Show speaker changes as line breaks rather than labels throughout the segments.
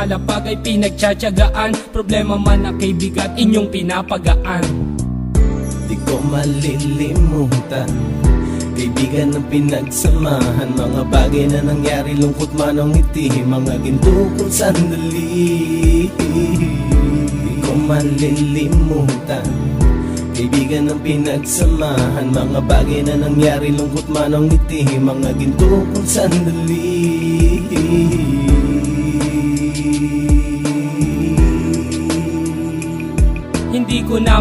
nakalapag ay pinagtsatsagaan. Problema man na kay bigat inyong pinapagaan.
Di ko malilimutan Kaibigan ng pinagsamahan. Mga bagay na nangyari Lungkot man o ngiti. Mga ginto kong sandali Di ko malilimutan. Kaibigan ng pinagsamahan. Mga bagay na nangyari Lungkot man o ngiti. Mga ginto kong sandali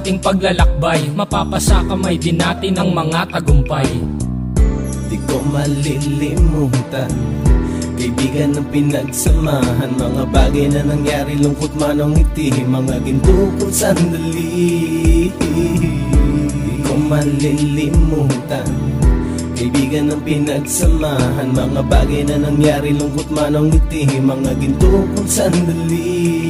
ating paglalakbay. Mapapasa kamay din natin ang mga tagumpay.
Di ko malilimutan Kaibigan ng pinagsamahan. Mga bagay na nangyari Lungkot man o ngiti. Mga ginto kong sandali. Di ko malilimutan Kaibigan ng pinagsamahan. Mga bagay na nangyari Lungkot man o ngiti. Mga ginto kong sandali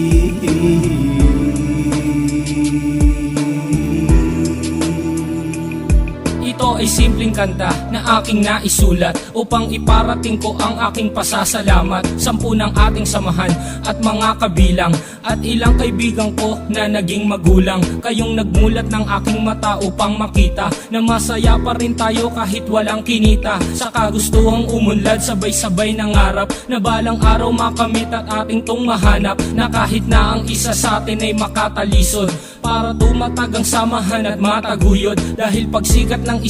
Ito ay simpleng kanta na aking naisulat Upang iparating ko ang aking pasasalamat. Sampu ng ating samahan at mga kabilang At ilang kaibigan ko na naging magulang. Kayong nagmulat ng aking mata upang makita Na masaya pa rin tayo kahit walang kinita. Sa kagustuhang umunlad sabay-sabay ng harap Na balang araw makamit at ating tong mahanap Na kahit na ang isa sa atin ay makatalisod. Para tumatag ang samahan at mataguyod Dahil pagsikat ng isa